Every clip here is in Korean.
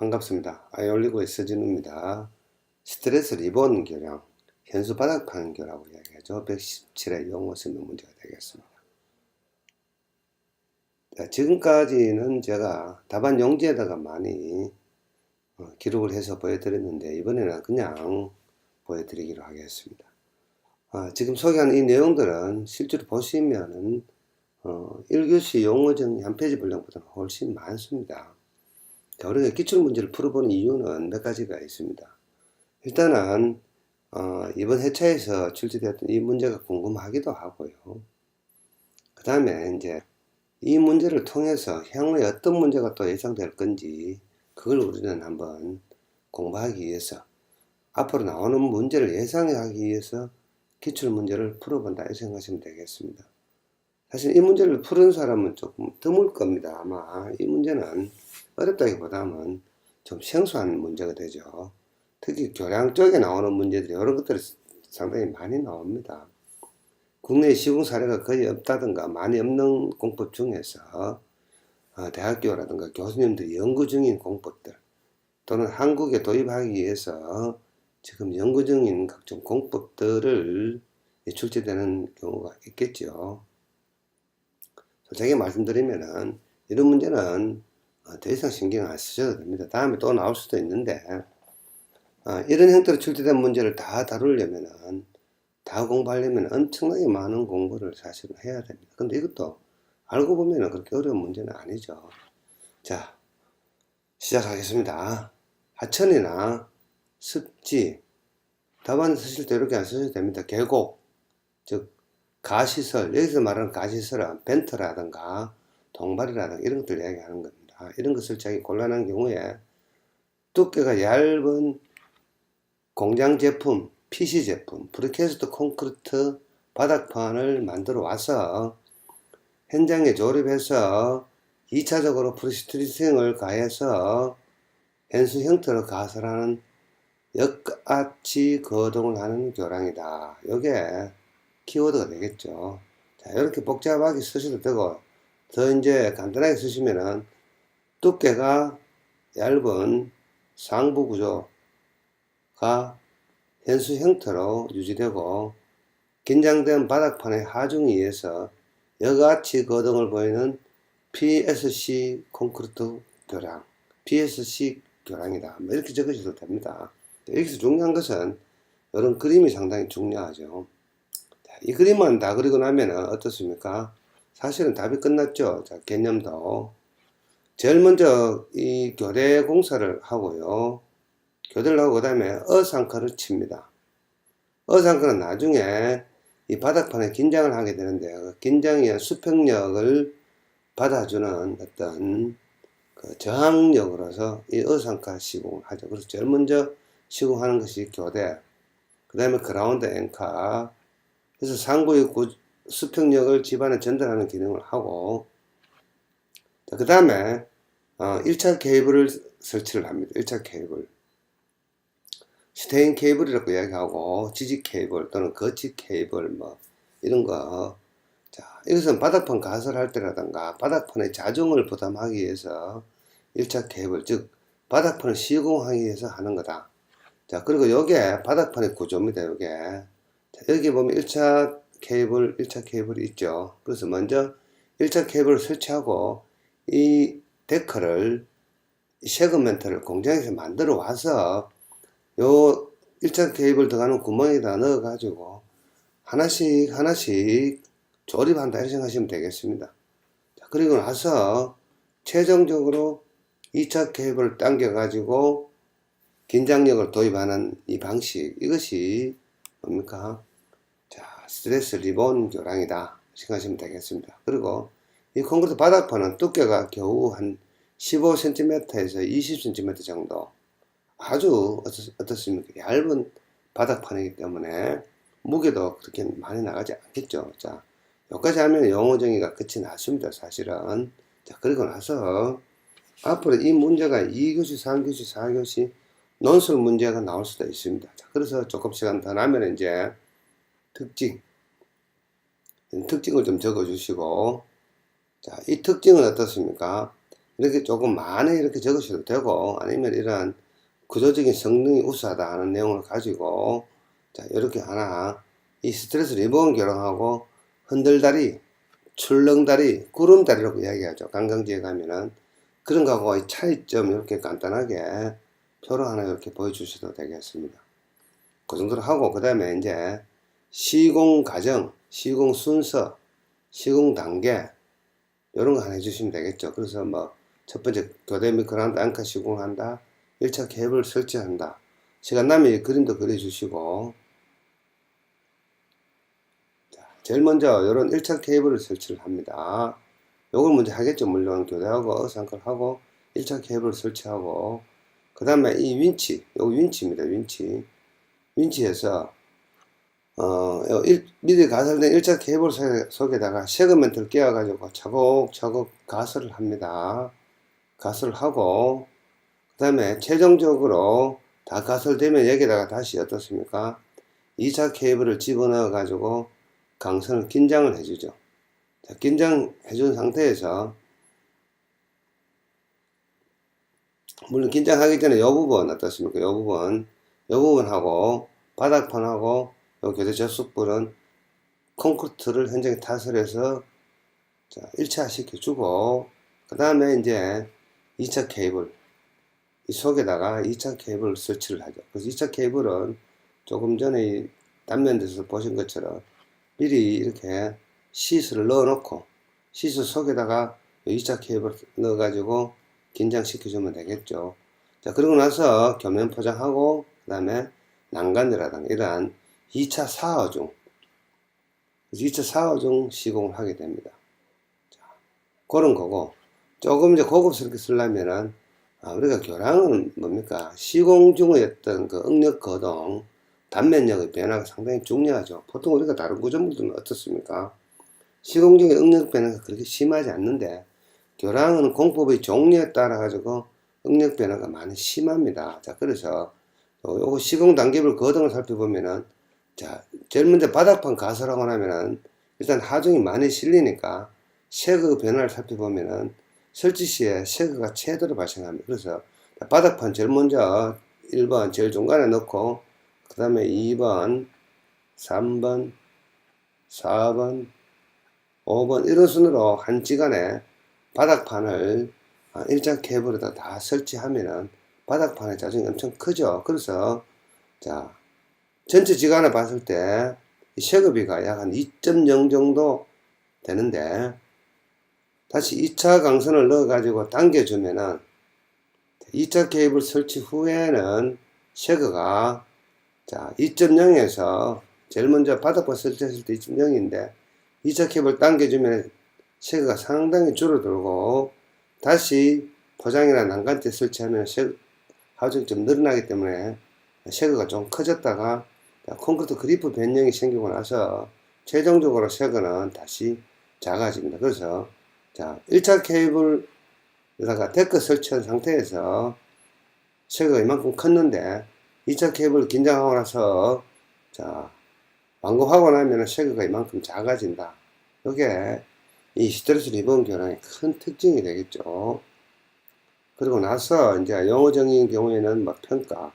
반갑습니다. 아이올리고의 서진우입니다. 스트레스 리본 교량, 현수 바닥 판 교라고 이야기하죠. 117의 용어 설명 문제가 되겠습니다. 자, 지금까지는 제가 답안 용지에다가 많이 어, 기록을 해서 보여드렸는데 이번에는 그냥 보여드리기로 하겠습니다. 아, 지금 소개한 이 내용들은 실제로 보시면은 어, 1교시 용어 정리 한 페이지 분량보다는 훨씬 많습니다. 자, 우리가 기출 문제를 풀어보는 이유는 몇 가지가 있습니다. 일단은 어, 이번 회차에서 출제되었던 이 문제가 궁금하기도 하고요. 그 다음에 이제 이 문제를 통해서 향후에 어떤 문제가 또 예상될 건지 그걸 우리는 한번 공부하기 위해서 앞으로 나오는 문제를 예상하기 위해서 기출 문제를 풀어본다 이 생각하시면 되겠습니다. 사실 이 문제를 푸는 사람은 조금 드물 겁니다. 아마 이 문제는 어렵다기보다는 좀 생소한 문제가 되죠. 특히 교량 쪽에 나오는 문제들이 이런 것들이 상당히 많이 나옵니다. 국내 시공 사례가 거의 없다든가 많이 없는 공법 중에서 어, 대학교라든가 교수님들이 연구 중인 공법들 또는 한국에 도입하기 위해서 지금 연구 중인 각종 공법들을 출제되는 경우가 있겠죠. 솔직히 말씀드리면은 이런 문제는 어, 더 이상 신경 안 쓰셔도 됩니다. 다음에 또 나올 수도 있는데 어, 이런 형태로 출제된 문제를 다 다루려면은 다 공부하려면 엄청나게 많은 공부를 사실은 해야 됩니다. 근데 이것도 알고 보면 그렇게 어려운 문제는 아니죠. 자, 시작하겠습니다. 하천이나 습지, 답안 쓰실 때 이렇게 안 쓰셔도 됩니다. 계곡, 즉, 가시설, 여기서 말하는 가시설은 벤트라든가 동발이라든가 이런 것들 이야기하는 겁니다. 이런 것을 자기 곤란한 경우에 두께가 얇은 공장 제품, PC 제품, 브리캐스트 콘크리트 바닥판을 만들어 와서 현장에 조립해서 2차적으로 프리스트리싱을 가해서 현수 형태로 가설하는 역아치 거동을 하는 교량이다. 요게 키워드가 되겠죠. 자, 이렇게 복잡하게 쓰셔도 되고, 더 이제 간단하게 쓰시면은 두께가 얇은 상부 구조가 현수 형태로 유지되고, 긴장된 바닥판의 하중에 의해서 여가치 거동을 보이는 PSC 콘크리트 교량, PSC 교량이다. 뭐 이렇게 적으셔도 됩니다. 여기서 중요한 것은 이런 그림이 상당히 중요하죠. 이 그림만 다 그리고 나면 어떻습니까? 사실은 답이 끝났죠. 자, 개념도. 제일 먼저 이 교대 공사를 하고요. 교대를 하고 그 다음에 어상커를 칩니다. 어상커는 나중에 이 바닥판에 긴장을 하게 되는데 그 긴장의 수평력을 받아주는 어떤 그 저항력으로서 이 어상카 시공을 하죠. 그래서 제일 먼저 시공하는 것이 교대, 그 다음에 그라운드 앵카, 그래서 상부의 구, 수평력을 집안에 전달하는 기능을 하고, 그 다음에 어, 1차 케이블을 설치를 합니다. 1차 케이블. 스테인 케이블이라고 이야기하고, 지직 케이블 또는 거치 케이블, 뭐, 이런 거. 자, 이것은 바닥판 가설할 때라든가, 바닥판의 자중을 부담하기 위해서 1차 케이블, 즉, 바닥판을 시공하기 위해서 하는 거다. 자, 그리고 요게 바닥판의 구조입니다, 요게. 자, 여기 보면 1차 케이블, 1차 케이블이 있죠. 그래서 먼저 1차 케이블을 설치하고, 이 데크를, 세그멘트를 공장에서 만들어 와서, 요 1차 케이블 들어가는 구멍에다 넣어 가지고, 하나씩, 하나씩 조립한다, 이렇게 생각하시면 되겠습니다. 자, 그리고 나서, 최종적으로 2차 케이블을 당겨 가지고, 긴장력을 도입하는 이 방식 이것이 뭡니까? 자 스트레스 리본 교량이다 생각하시면 되겠습니다. 그리고 이 콘크리트 바닥판은 두께가 겨우 한 15cm에서 20cm 정도 아주 어떻, 습니까 얇은 바닥판이기 때문에 무게도 그렇게 많이 나가지 않겠죠. 자 여기까지 하면 영어 정의가 끝이 났습니다. 사실은 자 그리고 나서 앞으로 이 문제가 2교시, 3교시, 4교시 논술 문제가 나올 수도 있습니다. 자, 그래서 조금 시간 더 나면 이제 특징, 특징을 좀 적어 주시고, 자, 이 특징은 어떻습니까? 이렇게 조금 많이 이렇게 적으셔도 되고 아니면 이런 구조적인 성능이 우수하다 하는 내용을 가지고 자 이렇게 하나 이 스트레스 리본 결항하고 흔들다리 출렁다리 구름다리라고 이야기하죠. 관광지에 가면은. 그런 거하고 차이점 이렇게 간단하게 표로 하나 이렇게 보여주셔도 되겠습니다. 그 정도로 하고 그 다음에 이제 시공 과정 시공 순서 시공 단계 이런 거 하나 해주시면 되겠죠. 그래서 뭐 첫 번째 교대 미크로한다, 앙카 시공한다, 1차 케이블 설치한다. 시간 나면 그림도 그려주시고 자, 제일 먼저 이런 1차 케이블을 설치를 합니다. 요걸 먼저 하겠죠. 물론 교대하고 어상걸 하고 1차 케이블 설치하고 그 다음에 이 윈치, 요거 윈치입니다. 윈치. 윈치에서 어, 일, 미리 가설된 1차 케이블 속- 속에다가 세그멘트를 끼워가지고 차곡차곡 가설을 합니다. 가설을 하고, 그 다음에 최종적으로 다 가설되면 여기다가 다시 어떻습니까? 2차 케이블을 집어넣어가지고 강선을 긴장을 해주죠. 자, 긴장해준 상태에서, 물론 긴장하기 전에 이 부분 어떻습니까? 이 부분, 이 부분하고 바닥판하고 요 교대 접속부는 콘크리트를 현장에 타설해서 자, 1차 시켜주고 그 다음에 이제 2차 케이블 이 속에다가 2차 케이블을 설치를 하죠. 그래서 2차 케이블은 조금 전에 이 단면에서 보신 것처럼 미리 이렇게 시스를 넣어 놓고 시스 속에다가 2차 케이블 넣어 가지고 긴장시켜주면 되겠죠. 자 그러고 나서 교면 포장하고 그 다음에 난간이라든가 이러한 2차 사허 중 2차 사허 중 시공을 하게 됩니다. 자, 그런 거고 조금 이제 고급스럽게 쓰려면은 아, 우리가 교량은 뭡니까 시공 중의 어떤 그 응력 거동 단면력의 변화가 상당히 중요하죠. 보통 우리가 다른 구조물들은 어떻습니까? 시공 중의 응력 변화가 그렇게 심하지 않는데 교량은 공법의 종류에 따라 가지고 응력 변화가 많이 심합니다. 자 그래서 요- 시공 단계별 거동을 살펴보면은 자, 먼저 바닥판 가설하고 나면은 일단 하중이 많이 실리니까 쉐그 변화를 살펴보면은 설치 시에 쉐그가 최대로 발생합니다. 그래서 바닥판 제일 먼저 1번 제일 중간에 넣고 그 다음에 2번, 3번, 4번, 5번 이런 순으로 한 시간에 바닥판을 1차 케이블에다 다 설치하면은 바닥판의 자중이 엄청 크죠. 그래서 자 전체 지간을 봤을 때이 쉐그비가 약 한 2.0 정도 되는데 다시 2차 강선을 넣어 가지고 당겨주면은 2차 케이블 설치 후에는 쉐그가 자 2.0에서 제일 먼저 바닥판 설치했을 때 2.0인데 2차 케이블 당겨주면 쉐그가 상당히 줄어들고 다시 포장이나 난간대 설치하면 쉐그 하중이 좀 늘어나기 때문에 쉐그가 좀 커졌다가 자, 콘크리트 그리프 변형이 생기고 나서 최종적으로 쉐그는 다시 작아집니다. 그래서 자 1차 케이블에다가 데크 설치한 상태에서 쉐그가 이만큼 컸는데 2차 케이블 긴장하고 나서 자 완공하고 나면 쉐그가 이만큼 작아진다. 이게 이 스트레스 리본 교량의 큰 특징이 되겠죠. 그리고 나서 이제 영어 정의인 경우에는 뭐 평가,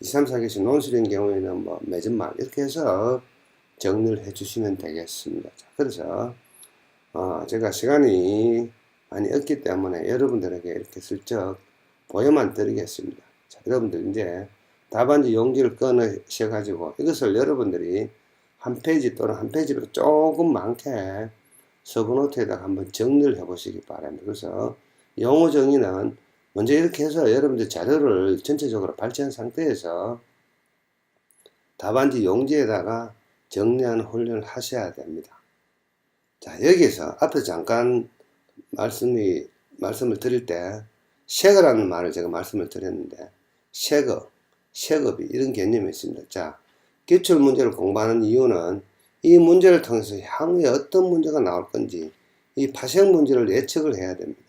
2, 3, 4개시 논술인 경우에는 뭐 매점말 이렇게 해서 정리를 해주시면 되겠습니다. 자, 그래서 어, 제가 시간이 많이 없기 때문에 여러분들에게 이렇게 슬쩍 보여만 드리겠습니다. 자, 여러분들 이제 답안지 용지를 꺼내셔가지고 이것을 여러분들이 한 페이지 또는 한 페이지로 조금 많게 서브노트에다가 한번 정리를 해보시기 바랍니다. 그래서 영어 정의는 먼저 이렇게 해서 여러분들 자료를 전체적으로 발췌한 상태에서 답안지 용지에다가 정리하는 훈련을 하셔야 됩니다. 자, 여기서 앞에서 잠깐 말씀이, 말씀을 드릴 때, 쉐거라는 말을 제가 말씀을 드렸는데, 쉐거, 쉐거비, 이런 개념이 있습니다. 자, 기출 문제를 공부하는 이유는 이 문제를 통해서 향후에 어떤 문제가 나올 건지, 이 파생 문제를 예측을 해야 됩니다.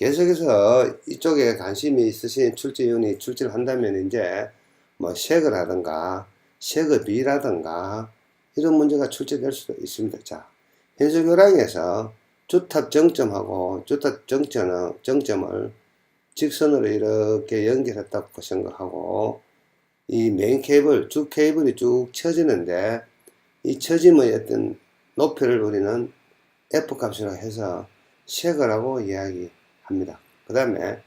계속해서 이쪽에 관심이 있으신 출제위원이 출제를 한다면 이제 뭐 쉐그라든가 쉐그비라든가 이런 문제가 출제될 수도 있습니다. 자, 현수 교량에서 주탑 정점하고 주탑 정점은, 정점을 직선으로 이렇게 연결했다고 생각하고 이 메인 케이블, 주 케이블이 쭉 쳐지는데 이 쳐짐의 어떤 높이를 우리는 F 값이라고 해서 색이라고 이야기 합니다. 그 다음에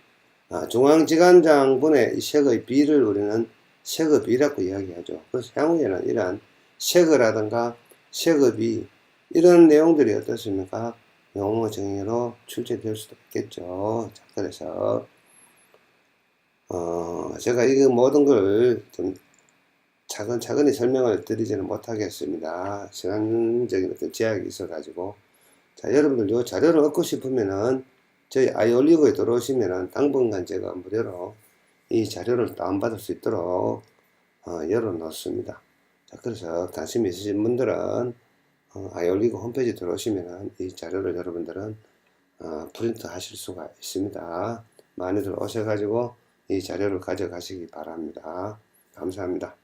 중앙지간장분의 이 색의 비를 우리는 색의 비라고 이야기하죠. 그래서 향후에는 이러한 색이라든가 색의 비 이런 내용들이 어떻습니까? 용어 정의로 출제될 수도 있겠죠. 자, 그래서 어, 제가 이 모든 걸 좀 차근차근히 설명을 드리지는 못하겠습니다. 시간적인 어떤 제약이 있어가지고. 자, 여러분들 요 자료를 얻고 싶으면은 저희 아이올리고에 들어오시면은 당분간 제가 무료로 이 자료를 다운받을 수 있도록 어, 열어놓습니다. 자, 그래서 관심 있으신 분들은 어, 아이올리고 홈페이지 들어오시면은 이 자료를 여러분들은 어, 프린트 하실 수가 있습니다. 많이들 오셔가지고 이 자료를 가져가시기 바랍니다. 감사합니다.